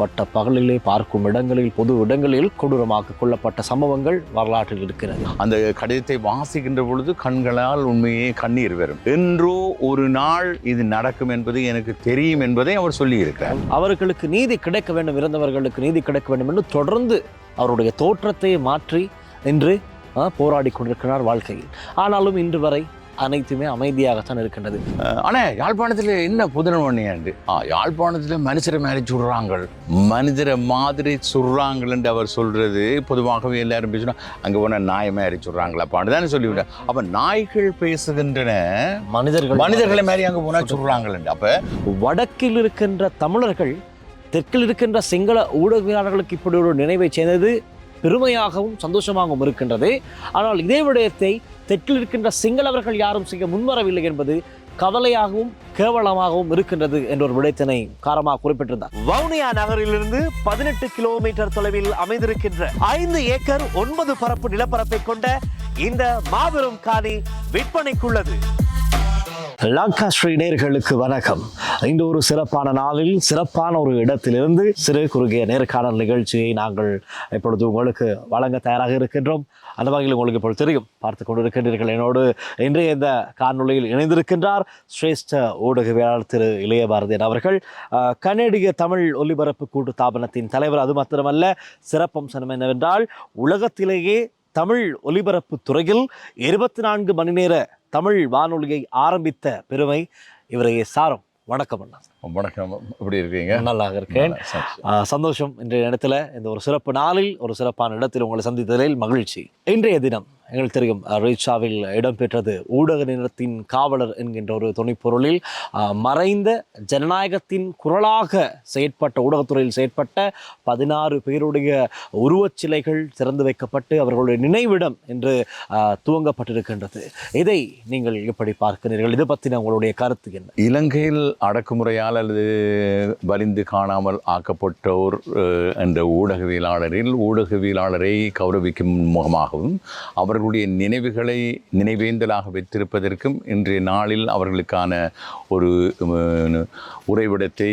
பட்ட பகலிலே பார்க்கும் இடங்களில் பொது இடங்களில் கொடூரமாக கொல்லப்பட்ட சம்பவங்கள் வரலாற்றில் இருக்கிறது. அந்த கடிதத்தை வாசிக்கின்ற பொழுது கண்களால் உண்மையே கண்ணீர் வரும். என்றோ ஒரு நாள் இது நடக்கும் என்பது எனக்கு தெரியும் என்பதை அவர் சொல்லியிருக்கிறார். அவர்களுக்கு நீதி கிடைக்க வேண்டும் இறந்தவர்களுக்கு நீதி கிடைக்க வேண்டும் என்று தொடர்ந்து அவருடைய தோற்றத்தை மாற்றி இன்று ஆ, போராடி கொண்டிருக்கிறார் வாழ்க்கையில். ஆனாலும் இன்று வரை அனைத்துமே அமைதியாகத்தான் இருக்கின்றது. அஹ், ஆனா யாழ்ப்பாணத்தில் என்ன புதனவண்ணியாண்டு ஆ யாழ்ப்பாணத்தில் மனுஷரை மாதிரி சுடுறாங்க மனிதரை மாதிரி சுடுறாங்கள் என்று அவர் சொல்றது பொதுவாகவே எல்லாரும் பேசுனா அங்க போன நாய் மாதிரி சுடுறாங்களா? அப்பான்னு தானே சொல்லிவிட்டேன் அப்ப நாய்கள் பேசுகின்றன. மனிதர்கள் மனிதர்களை மாதிரி அங்க போனா சுடுறாங்கள் அப்ப வடக்கில் இருக்கின்ற தமிழர்கள் தெற்கில் இருக்கின்ற சிங்கள ஊடகவியலாளர்களுக்கு இப்படி ஒரு நினைவை செய்தது பெருமையாகவும் சந்தோஷமாகவும் இருக்கின்றது. ஆனால் இதே விடயத்தை தெற்கில் இருக்கின்ற சிங்களவர்கள் யாரும் செய்ய முன்வரவில்லை என்பது கவலையாகவும் கேவலமாகவும் இருக்கின்றது என்ற ஒரு விடயத்தினை காரமாக குறிப்பிட்டிருந்தார். வவுனியா நகரிலிருந்து பதினெட்டு கிலோமீட்டர் தொலைவில் அமைந்திருக்கின்ற ஐந்து ஏக்கர் ஒன்பது பரப்பு நிலப்பரப்பை கொண்ட இந்த மாபெரும் காணி விற்பனைக்குள்ளது. லங்கா ஸ்ரீ நேர்களுக்கு வணக்கம். இந்த ஒரு சிறப்பான நாளில் சிறப்பான ஒரு இடத்திலிருந்து சிறு குறுகிய நேர்காணல் நிகழ்ச்சியை நாங்கள் இப்பொழுது உங்களுக்கு வழங்க தயாராக இருக்கின்றோம். அந்த வகையில் உங்களுக்கு இப்பொழுது தெரியும் பார்த்து கொண்டிருக்கின்றீர்கள். என்னோடு இன்றைய இந்த காணொலியில் இணைந்திருக்கின்றார் சிரேஷ்ட ஊடகவியலாளர் திரு இளைய பாரதியன் அவர்கள் கனேடிய தமிழ் ஒலிபரப்பு கூட்டு தாபனத்தின் தலைவர். அது மாத்திரமல்ல சிறப்பம்சனம் என்னவென்றால் உலகத்திலேயே தமிழ் ஒலிபரப்பு துறையில் இருபத்தி நான்கு மணி நேர தமிழ் வானொலியை ஆரம்பித்த பெருமை இவரையே சாரும். வணக்கம் அண்ணா. வணக்கம். எப்படி இருக்கீங்க? நல்லா இருக்கேன் சந்தோஷம் இன்றைய இடத்துல இந்த ஒரு சிறப்பு நாளில் ஒரு சிறப்பான இடத்தில் உங்களை சந்தித்ததில் மகிழ்ச்சி. இன்றைய தினம் எங்களுக்கு தெரியும் ரீச்சாவில் இடம்பெற்றது ஊடக நிலத்தின் காவலர் என்கின்ற ஒரு துணைப்பொருளில் மறைந்த ஜனநாயகத்தின் குரலாக செயற்பட்ட ஊடகத்துறையில் செயற்பட்ட பதினாறு பேருடைய உருவச் சிலைகள் திறந்து வைக்கப்பட்டு அவர்களுடைய நினைவிடம் என்று துவங்கப்பட்டிருக்கின்றது. இதை நீங்கள் எப்படி பார்க்கிறீர்கள். இதை பற்றின உங்களுடைய கருத்து என்ன? இலங்கையில் அடக்குமுறையால் அல்லது வலிந்து காணாமல் ஆக்கப்பட்டோர் என்ற ஊடகவியலாளரில் ஊடகவியலாளரை கௌரவிக்கும் முகமாகவும் அவர் அவர்களுடைய நினைவுகளை நினைவேந்தலாக வைத்திருப்பதற்கும் இன்றைய நாளில் அவர்களுக்கான ஒரு உறைவிடத்தை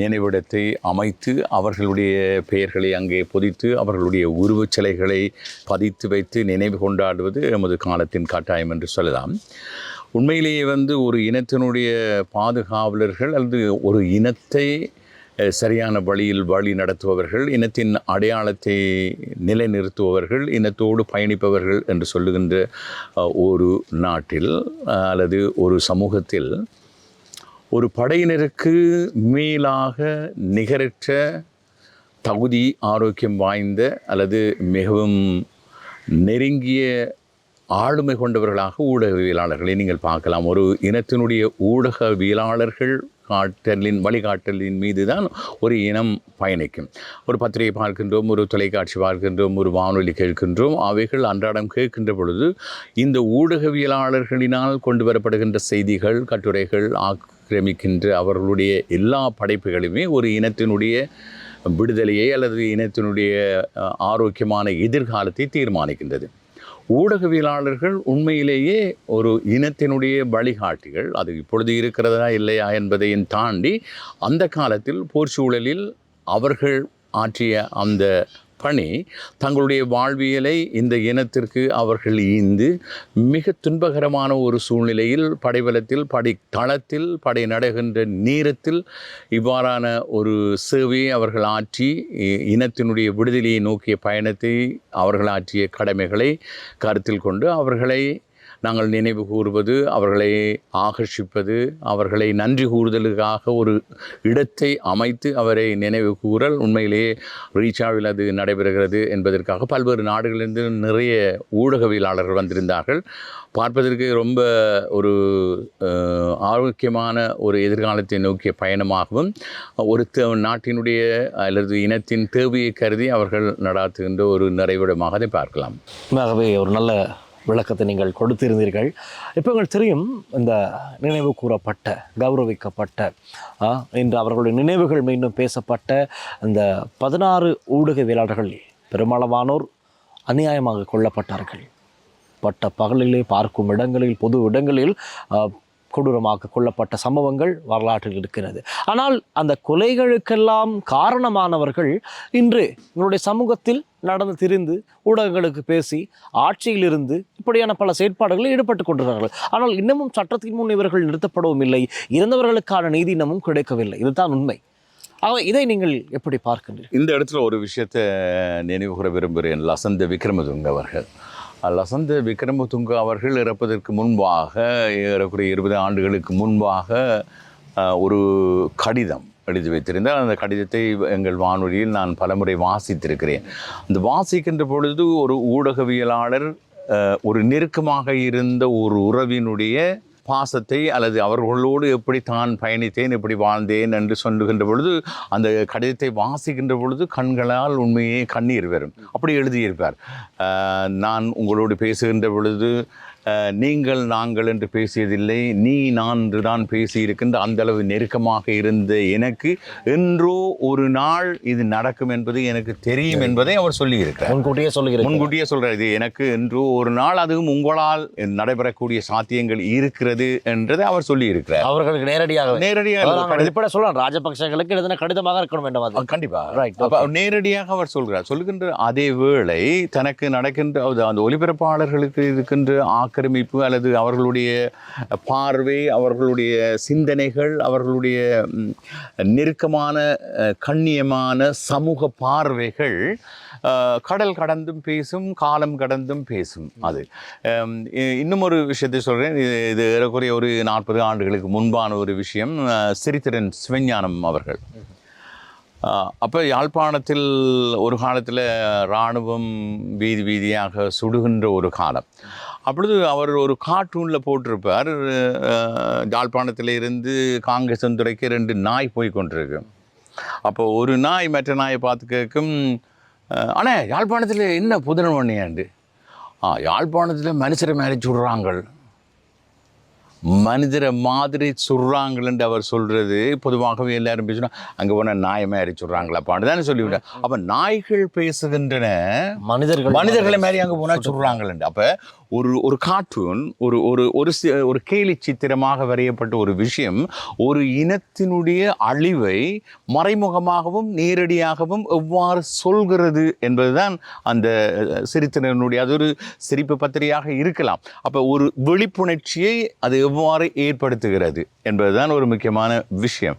நினைவிடத்தை அமைத்து அவர்களுடைய பெயர்களை அங்கே பொதித்து அவர்களுடைய உருவச் சிலைகளை பதித்து வைத்து நினைவு கொண்டாடுவது எமது காலத்தின் கட்டாயம் என்று சொல்லலாம். உண்மையிலேயே வந்து ஒரு இனத்தினுடைய பாதுகாவலர்கள் அல்லது ஒரு இனத்தை சரியான வழியில் வழி நடத்துபவர்கள் இனத்தின் அடையாளத்தை நிலைநிறுத்துபவர்கள் இனத்தோடு பயணிப்பவர்கள் என்று சொல்லுகின்ற ஒரு நாட்டில் அல்லது ஒரு சமூகத்தில் ஒரு படையினருக்கு மேலாக நிகரற்ற தகுதி ஆரோக்கியம் வாய்ந்த அல்லது மிகவும் நெருங்கிய ஆளுமை கொண்டவர்களாக ஊடகவியலாளர்களை நீங்கள் பார்க்கலாம். ஒரு இனத்தினுடைய ஊடகவியலாளர்கள் காட்டலின் வழிகாட்டலின் மீது தான் ஒரு இனம் பயணிக்கும். ஒரு பத்திரிகை பார்க்கின்றோம் ஒரு தொலைக்காட்சி பார்க்கின்றோம் ஒரு வானொலி கேட்கின்றோம் அவைகள் அன்றாடம் கேட்கின்ற பொழுது இந்த ஊடகவியலாளர்களினால் கொண்டு வரப்படுகின்ற செய்திகள் கட்டுரைகள் ஆக்கிரமிக்கின்ற அவர்களுடைய எல்லா படைப்புகளுமே ஒரு இனத்தினுடைய விடுதலையை அல்லது இனத்தினுடைய ஆரோக்கியமான எதிர்காலத்தை தீர்மானிக்கின்றது. ஊடகவியலாளர்கள் உண்மையிலேயே ஒரு இனத்தினுடைய வழிகாட்டிகள். அது இப்பொழுது இருக்கிறதா இல்லையா என்பதையும் தாண்டி அந்த காலத்தில் போர் சூழலில் அவர்கள் ஆற்றிய அந்த பணி தங்களுடைய வாழ்வியலை இந்த இனத்திற்கு அவர்கள் ஈந்து மிக துன்பகரமான ஒரு சூழ்நிலையில் படைபலத்தில் படை தளத்தில் படை நடகின்ற நேரத்தில் இவ்வாறான ஒரு சேவையை அவர்கள் ஆற்றி இ- இனத்தினுடைய விடுதலையை நோக்கிய பயணத்தை அவர்கள் ஆற்றிய கடமைகளை கருத்தில் கொண்டு அவர்களை நாங்கள் நினைவு கூறுவது அவர்களை ஆகர்ஷிப்பது அவர்களை நன்றி கூறுதலுக்காக ஒரு இடத்தை அமைத்து அவரை நினைவு கூறல் உண்மையிலேயே ரீச்சாவில் அது நடைபெறுகிறது என்பதற்காக பல்வேறு நாடுகளிலிருந்து நிறைய ஊடகவியலாளர்கள் வந்திருந்தார்கள். பார்ப்பதற்கு ரொம்ப ஒரு ஆரோக்கியமான ஒரு எதிர்காலத்தை நோக்கிய பயணமாகவும் ஒரு நாட்டினுடைய அல்லது இனத்தின் தேவையை கருதி அவர்கள் நடாத்துகின்ற ஒரு நிறைவிடமாக அதை பார்க்கலாம். ஆகவே ஒரு நல்ல விளக்கத்தை நீங்கள் கொடுத்திருந்தீர்கள். இப்போ உங்களுக்கு தெரியும் இந்த நினைவு கூறப்பட்ட கௌரவிக்கப்பட்ட இன்று அவர்களுடைய நினைவுகள் மீண்டும் பேசப்பட்ட இந்த பதினாறு ஊடகவியலாளர்கள் பெருமளவானோர் அநியாயமாக கொல்லப்பட்டார்கள். பட்ட பகலிலே பார்க்கும் இடங்களில் பொது இடங்களில் கொடூரமாக கொல்லப்பட்ட சம்பவங்கள் வரலாற்றில் இருக்கிறது. ஆனால் அந்த கொலைகளுக்கெல்லாம் காரணமானவர்கள் இன்று எங்களுடைய சமூகத்தில் நடந்து திரிந்து ஊடகங்களுக்கு பேசி ஆட்சியில் இருந்து இப்படியான பல செயற்பாடுகளில் ஈடுபட்டு கொண்டிருக்கிறார்கள் ஆனால் இன்னமும் சட்டத்தின் முன் இவர்கள் நிறுத்தப்படவும் இல்லை. இறந்தவர்களுக்கான நீதி இன்னமும் கிடைக்கவில்லை. இதுதான் உண்மை. ஆக இதை நீங்கள் எப்படி பார்க்கின்றீர்கள்? இந்த இடத்துல ஒரு விஷயத்தை நினைவுகூற விரும்புகிறேன். லசந்த விக்ரமதுங்க அவர்கள். லசந்த விக்ரமதுங்க அவர்கள் இறப்பதற்கு முன்பாக ஏறக்குறைய இருபது ஆண்டுகளுக்கு முன்பாக ஒரு கடிதம் எழுதி வைத்திருந்தால் அந்த கடிதத்தை எங்கள் வானொலியில் நான் பலமுறை வாசித்திருக்கிறேன். அந்த வாசிக்கின்ற பொழுது ஒரு ஊடகவியலாளர் ஒரு நெருக்கமாக இருந்த ஒரு உறவினுடைய பாசத்தை அல்லது அவர்களோடு எப்படி தான் பயணித்தேன் எப்படி வாழ்ந்தேன் என்று சொல்லுகின்ற பொழுது அந்த கடிதத்தை வாசிக்கின்ற பொழுது கண்களால் உண்மையே கண்ணீர் வரும். அப்படி எழுதியிருப்பார். நான் உங்களோடு பேசுகின்ற பொழுது நீங்கள் நாங்கள் என்று பேசியதில்லை நீ நான் என்று தான் பேசியிருக்கின்ற அந்த அளவு நெருக்கமாக இருந்த எனக்கு என்றோ ஒரு நாள் இது நடக்கும் என்பது எனக்கு தெரியும் என்பதை அவர் சொல்லியிருக்கிறார். முன்கூட்டியே சொல்லுகிறேன் முன்கூட்டியே சொல்றாரு இது எனக்கு என்று ஒரு நாள் அதுவும் உங்களால் நடைபெறக்கூடிய சாத்தியங்கள் இருக்கிறது என்றதை அவர் சொல்லி இருக்கிறார் அவர்களுக்கு நேரடியாக நேரடியாக வெளிப்பட சொல்லலாம் ராஜபக்சர்களுக்கு எழுதின கடிதமாக இருக்கணும் வேண்டும் அது. கண்டிப்பா. Right, அப்ப அவர் நேரடியாக அவர் சொல்கிறார் சொல்லுகின்ற அதே வேளை தனக்கு நடக்கின்ற அந்த ஒலிபரப்பாளர்களுக்கு இருக்கின்ற ஆக்கிரமிப்பு அல்லது அவர்களுடைய பார்வை அவர்களுடைய சிந்தனைகள் அவர்களுடைய நெருக்கமான கண்ணியமான சமூக பார்வைகள் கடல் கடந்தும் பேசும் காலம் கடந்தும் பேசும் அது. இன்னும் ஒரு விஷயத்தை சொல்கிறேன் இது ஏறக்குறைய ஒரு நாற்பது ஆண்டுகளுக்கு முன்பான ஒரு விஷயம் அஹ், சிரித்திரன் சிவஞானம் அவர்கள். அப்போ யாழ்ப்பாணத்தில் ஒரு காலத்தில் இராணுவம் வீதி வீதியாக சுடுகின்ற ஒரு காலம். அப்பொழுது அவர் ஒரு கார்ட்டூனில் போட்டிருப்பார். அஹ், யாழ்ப்பாணத்தில் இருந்து காங்கேசந்துறைக்கு ரெண்டு நாய் போய் கொண்டிருக்கு. அப்போ ஒரு நாய் மற்ற நாயை பார்த்து கேட்கும் அண்ணே யாழ்ப்பாணத்தில் என்ன புதன் பண்ணியாண்டு ஆ யாழ்ப்பாணத்தில் மனுஷரை மேலே சுடுறாங்கள். மனிதரை மாதிரி சுடுறாங்கள்னு அவர் சொல்றது பொதுவாகவே எல்லாரும் பேசினா அங்கே போனால் நாயை மாதிரி சுடுறாங்களாப்பான்னு தானே சொல்லிவிட்டேன் அப்போ நாய்கள் பேசுகின்றன. மனிதர்கள் மனிதர்களை மாதிரி அங்கே போனால் சுடுறாங்களேண்டு. அப்போ ஒரு ஒரு கார்ட்டூன் ஒரு ஒரு ஒரு சி- ஒரு கேலி சித்திரமாக வரையப்பட்ட ஒரு விஷயம் ஒரு இனத்தினுடைய அழிவை மறைமுகமாகவும் நேரடியாகவும் எவ்வாறு சொல்கிறது என்பதுதான் அந்த அஹ், அது ஒரு சிரிப்பு பத்திரிகையாக இருக்கலாம். அப்போ ஒரு விழிப்புணர்ச்சியை அது எவ்வாறு ஏற்படுத்துகிறது என்பதுதான் ஒரு முக்கியமான விஷயம்.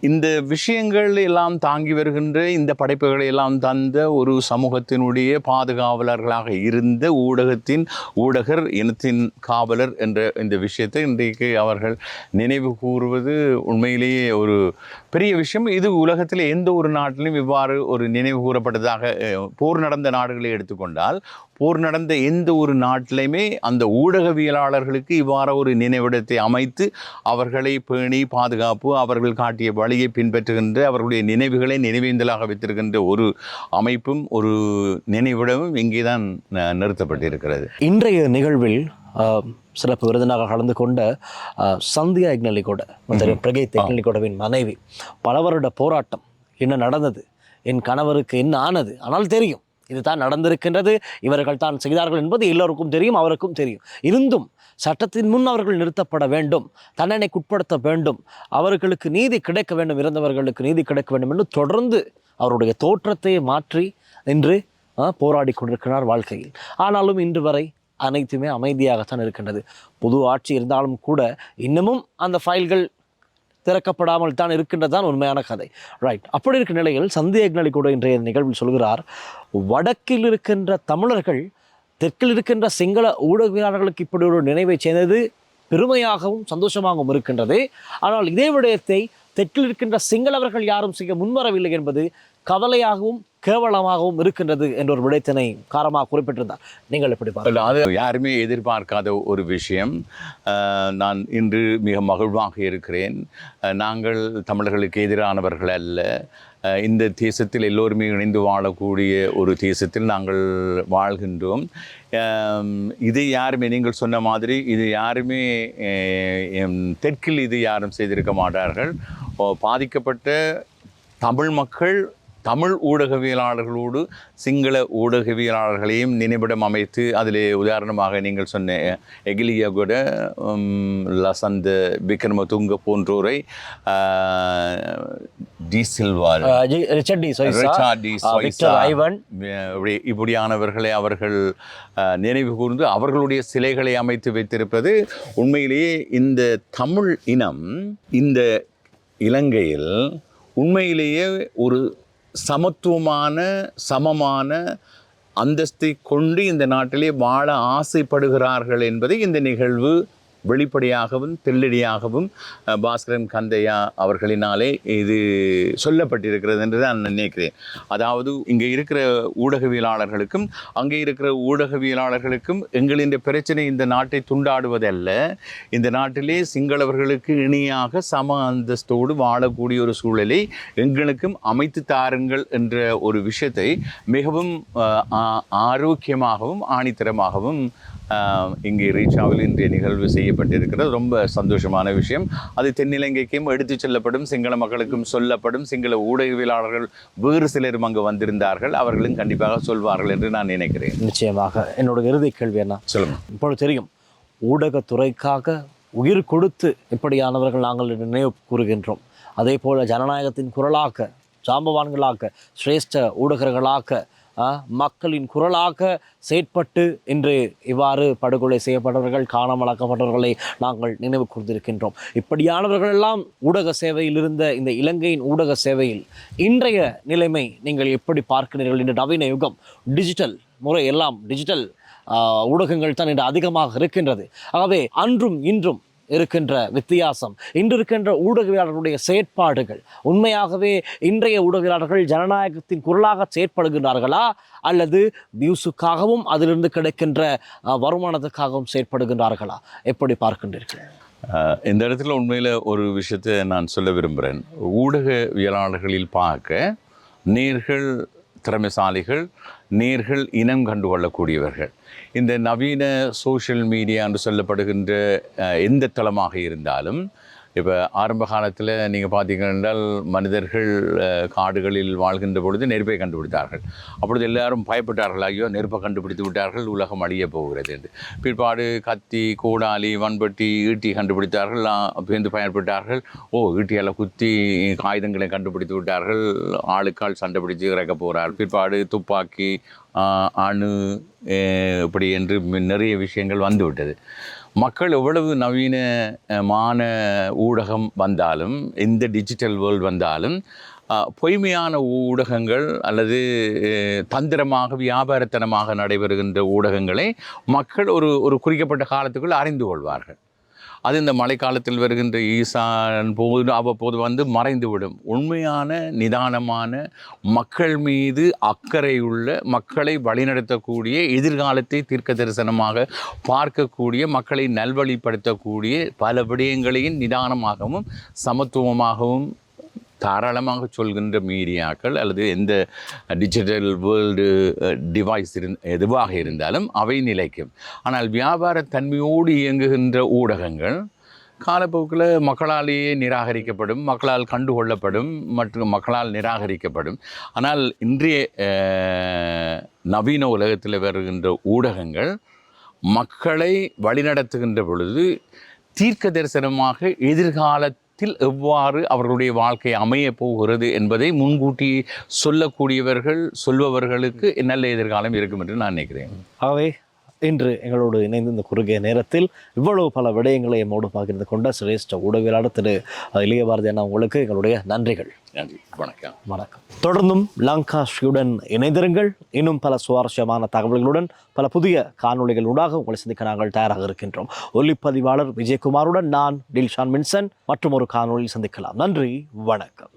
இந்த விஷயங்கள் எல்லாம் தாங்கி வருகின்ற இந்த படைப்புகளை எல்லாம் தந்த ஒரு சமூகத்தினுடைய பாதுகாவலர்களாக இருந்த ஊடகத்தின் ஊடகர் இனத்தின் காவலர் என்ற இந்த விஷயத்தை இன்றைக்கு அவர்கள் நினைவு கூறுவது உண்மையிலேயே ஒரு பெரிய விஷயம் இது உலகத்தில் எந்த ஒரு நாட்டிலும் இவ்வாறு ஒரு நினைவு கூறப்பட்டதாக போர் நடந்த நாடுகளை எடுத்துக்கொண்டால் போர் நடந்த எந்த ஒரு நாட்டிலையுமே அந்த ஊடகவியலாளர்களுக்கு இவ்வாறு ஒரு நினைவிடத்தை அமைத்து அவர்களை பேணி பாதுகாப்பு அவர்கள் காட்டிய வழியை பின்பற்றுகின்ற அவர்களுடைய நினைவுகளை நினைவேந்தலாக வைத்திருக்கின்ற ஒரு அமைப்பும் ஒரு நினைவிடமும் இங்கே தான் நிறுத்தப்பட்டிருக்கிறது. இன்றைய நிகழ்வில் சிறப்பு விருதினாக கலந்து கொண்ட சந்தியா இக்னலிகோட பிரகேத் இக்னலிகோடவின் மனைவி. பல வருட போராட்டம் என்ன நடந்தது? என் கணவருக்கு என்ன ஆனது? ஆனால் தெரியும் இதுதான் நடந்திருக்கின்றது. இவர்கள் தான் செய்தார்கள் என்பது எல்லோருக்கும் தெரியும் அவருக்கும் தெரியும். இருந்தும் சட்டத்தின் முன் அவர்கள் நிறுத்தப்பட வேண்டும் தண்டனைக்குட்படுத்த வேண்டும். அவர்களுக்கு நீதி கிடைக்க வேண்டும் இறந்தவர்களுக்கு நீதி கிடைக்க வேண்டும் என்று தொடர்ந்து அவருடைய தோற்றத்தை மாற்றி இன்று போராடி கொண்டிருக்கிறார் வாழ்க்கையில். ஆனாலும் இன்று வரை அனைத்துமே அமைதியாகத்தான் இருக்கின்றது. புது ஆட்சி இருந்தாலும் கூட இன்னமும் அந்த ஃபைல்கள் திறக்கப்படாமல் தான் இருக்கின்றது தான் உண்மையான கதை. ரைட் அப்படி இருக்கிற நிலையில் சந்தேகங்களை கூட இன்றைய நிகழ்வில் சொல்கிறார் வடக்கில் இருக்கின்ற தமிழர்கள் தெற்கில் இருக்கின்ற சிங்கள ஊடகவியலாளர்களுக்கு இப்படி ஒரு நினைவை சேர்ந்தது பெருமையாகவும் சந்தோஷமாகவும் இருக்கின்றது. ஆனால் இதே விடயத்தை தெற்கில் இருக்கின்ற சிங்களவர்கள் யாரும் செய்ய முன்வரவில்லை என்பது கவலையாகவும் கேவலமாகவும் இருக்கின்றது என்ற ஒரு விடயத்தினை காரமாக குறிப்பிட்டிருந்தார். நீங்கள் எப்படி பார்க்கல அது யாருமே எதிர்பார்க்காத ஒரு விஷயம். நான் இன்று மிக மகிழ்வாக இருக்கிறேன். நாங்கள் தமிழர்களுக்கு எதிரானவர்கள் அல்ல. இந்த தேசத்தில் எல்லோருமே இணைந்து வாழக்கூடிய ஒரு தேசத்தில் நாங்கள் வாழ்கின்றோம். இது யாருமே நீங்கள் சொன்ன மாதிரி இது யாருமே தெற்கில் இது யாரும் செய்திருக்க மாட்டார்கள். ஓ, பாதிக்கப்பட்ட தமிழ் மக்கள் தமிழ் ஊடகவியலாளர்களோடு சிங்கள ஊடகவியலாளர்களையும் நினைவிடம் அமைத்து அதிலே உதாரணமாக நீங்கள் சொன்ன எகிலியகுட லசந்த விக்ரமதுங்க போன்றோரை டி சில்வா அஹ், ஜி- ரிச்சர்ட் டி சொய்சா, ரிச்சார்ட் டி அஹ், விக்டர் சொய்சா, ஐவன் இப்படி- இப்படியானவர்களை அவர்கள் நினைவு கூர்ந்து அவர்களுடைய சிலைகளை அமைத்து வைத்திருப்பது உண்மையிலேயே இந்த தமிழ் இனம் இந்த இலங்கையில் உண்மையிலேயே ஒரு சமத்துவமான சமமான அந்தஸ்தை கொண்டு இந்த நாட்டிலே வாழ ஆசைப்படுகிறார்கள் என்பதை இந்த நிகழ்வு வெளிப்படையாகவும் தெல்லடியாகவும் பாஸ்கரன் கந்தையா அவர்களினாலே இது சொல்லப்பட்டிருக்கிறது என்று நான் நினைக்கிறேன். அதாவது இங்கே இருக்கிற ஊடகவியலாளர்களுக்கும் அங்கே இருக்கிற ஊடகவியலாளர்களுக்கும் எங்களின் பிரச்சனை இந்த நாட்டை துண்டாடுவதல்ல. இந்த நாட்டிலே சிங்களவர்களுக்கு இணையாக சம அந்தஸ்தோடு வாழக்கூடிய ஒரு சூழலை எங்களுக்கும் அமைத்து தாருங்கள் என்ற ஒரு விஷயத்தை மிகவும் ஆரோக்கியமாகவும் ஆணித்தரமாகவும் இங்கே ரீச்சாவில் இன்றைய நிகழ்வு செய்யப்பட்டிருக்கிறது. ரொம்ப சந்தோஷமான விஷயம். அது தென்னிலங்கைக்கும் எடுத்துச் செல்லப்படும். சிங்கள மக்களுக்கும் சொல்லப்படும். சிங்கள ஊடகவியலாளர்கள் வேறு சிலரும் அங்கு வந்திருந்தார்கள். அவர்களும் கண்டிப்பாக சொல்வார்கள் என்று நான் நினைக்கிறேன். நிச்சயமாக. என்னோட இறுதி கேள்வி என்ன? சொல்லுங்க. இப்பொழுது தெரியும். ஊடகத்துறைக்காக உயிர் கொடுத்து இப்படியானவர்கள் நாங்கள் நினைவு கூறுகின்றோம். அதே போல ஜனநாயகத்தின் குரலாக ஜாம்பவான்களாக சிரேஷ்ட ஊடகர்களாக ஆ, மக்களின் குரலாக செயற்பட்டு இன்று இவ்வாறு படுகொலை செய்யப்பட்டவர்கள் காணாமலாக்கப்பட்டவர்களை நாங்கள் நினைவு கூர்ந்திருக்கின்றோம். இப்படியானவர்கள் எல்லாம் ஊடக சேவையில் இருந்த இந்த இலங்கையின் ஊடக சேவையில் இன்றைய நிலைமை நீங்கள் எப்படி பார்க்கிறீர்கள்? இன்று நவீன யுகம் டிஜிட்டல் முறை எல்லாம் டிஜிட்டல் ஊடகங்கள் தான் இன்று அதிகமாக இருக்கின்றது. ஆகவே அன்றும் இன்றும் இருக்கின்ற வித்தியாசம். இன்று இருக்கின்ற ஊடகவியலாளர்களுடைய செயற்பாடுகள் உண்மையாகவே இன்றைய ஊடகவியலாளர்கள் ஜனநாயகத்தின் குரலாக செயற்படுகின்றார்களா? அல்லது வியூஸுக்காகவும் அதிலிருந்து கிடைக்கின்ற வருமானத்துக்காகவும் செயற்படுகின்றார்களா? எப்படி பார்க்கின்றீர்கள்? இந்த இடத்துல உண்மையில் ஒரு விஷயத்தை நான் சொல்ல விரும்புகிறேன். ஊடகவியலாளர்களில் பார்க்க நேர்கள் திறமைசாலிகள் நேர்கள் இனம் கண்டுகொள்ளக்கூடியவர்கள். இந்த நவீன சோஷியல் மீடியா என்று சொல்லப்படுகின்ற எந்த தளமாக இருந்தாலும் இப்போ ஆரம்ப காலத்தில் நீங்கள் பார்த்தீங்க என்றால் மனிதர்கள் காடுகளில் வாழ்கின்ற பொழுது நெருப்பை கண்டுபிடித்தார்கள். அப்பொழுது எல்லாரும் பயப்பட்டார்கள். ஐயோ நெருப்பை கண்டுபிடித்து விட்டார்கள் உலகம் அழிய போகிறது என்று. பிற்பாடு கத்தி கோடாலி வன்பட்டி ஈட்டி கண்டுபிடித்தார்கள். பேருந்து பயன்பட்டார்கள். ஓ ஈட்டியால் குத்தி காகிதங்களை கண்டுபிடித்து விட்டார்கள். ஆளுக்கால் சண்டை பிடித்து இறக்க போகிறார் பிற்பாடு துப்பாக்கி அணு இப்படி என்று நிறைய விஷயங்கள் வந்துவிட்டது. மக்கள் எவ்வளவு நவீனமான ஊடகம் வந்தாலும் எந்த டிஜிட்டல் வேர்ல்டு வந்தாலும் பொய்மையான ஊடகங்கள் அல்லது தந்திரமாக வியாபாரத்தனமாக நடைபெறுகின்ற ஊடகங்களை மக்கள் ஒரு ஒரு குறிக்கப்பட்ட காலத்துக்குள் அறிந்து கொள்வார்கள். அது இந்த மழைக்காலத்தில் வருகின்ற ஈசான் போது அவ்வப்போது வந்து மறைந்துவிடும். உண்மையான நிதானமான மக்கள் மீது அக்கறையுள்ள மக்களை வழிநடத்தக்கூடிய எதிர்காலத்தை தீர்க்க தரிசனமாக பார்க்கக்கூடிய மக்களை நல்வழிப்படுத்தக்கூடிய பல விடயங்களையும் நிதானமாகவும் சமத்துவமாகவும் தாராளமாக சொல்கின்ற மீடியாக்கள் அல்லது எந்த டிஜிட்டல் வேர்ல்டு டிவைஸ் இருந் எதுவாக இருந்தாலும் அவை நிலைக்கும். ஆனால் வியாபார தன்மையோடு இயங்குகின்ற ஊடகங்கள் காலப்போக்கில் மக்களாலேயே நிராகரிக்கப்படும் மக்களால் கண்டுகொள்ளப்படும் மற்றும் மக்களால் நிராகரிக்கப்படும். ஆனால் இன்றைய நவீன உலகத்தில் வருகின்ற ஊடகங்கள் மக்களை வழிநடத்துகின்ற பொழுது தீர்க்க தரிசனமாக காலத்தில் எவ்வாறு அவர்களுடைய வாழ்க்கை அமையப் போகிறது என்பதை முன்கூட்டி சொல்லக்கூடியவர்கள் சொல்பவர்களுக்கு நல்ல எதிர்காலம் இருக்கும் என்று நான் நினைக்கிறேன். ஆகவே இன்று எங்களோடு இணைந்து இந்த குறுகிய நேரத்தில் இவ்வளவு பல விடயங்களை எம்மோடு பகிர்ந்து கொண்ட சிரேஷ்ட ஊடகவியலாளர் திரு இளைய பாரதி அண்ணா உங்களுக்கு எங்களுடைய நன்றிகள். நன்றி. வணக்கம். வணக்கம். தொடர்ந்தும் லங்கா ஸ்ரீயுடன் இணைந்திருங்கள். இன்னும் பல சுவாரஸ்யமான தகவல்களுடன் பல புதிய காணொளிகளூடாக உங்களை சந்திக்க நாங்கள் தயாராக இருக்கின்றோம். ஒலிப்பதிவாளர் விஜயகுமாருடன் நான் டில்ஷான் மின்சன் மற்றும் ஒரு காணொளியில் சந்திக்கலாம். நன்றி. வணக்கம்.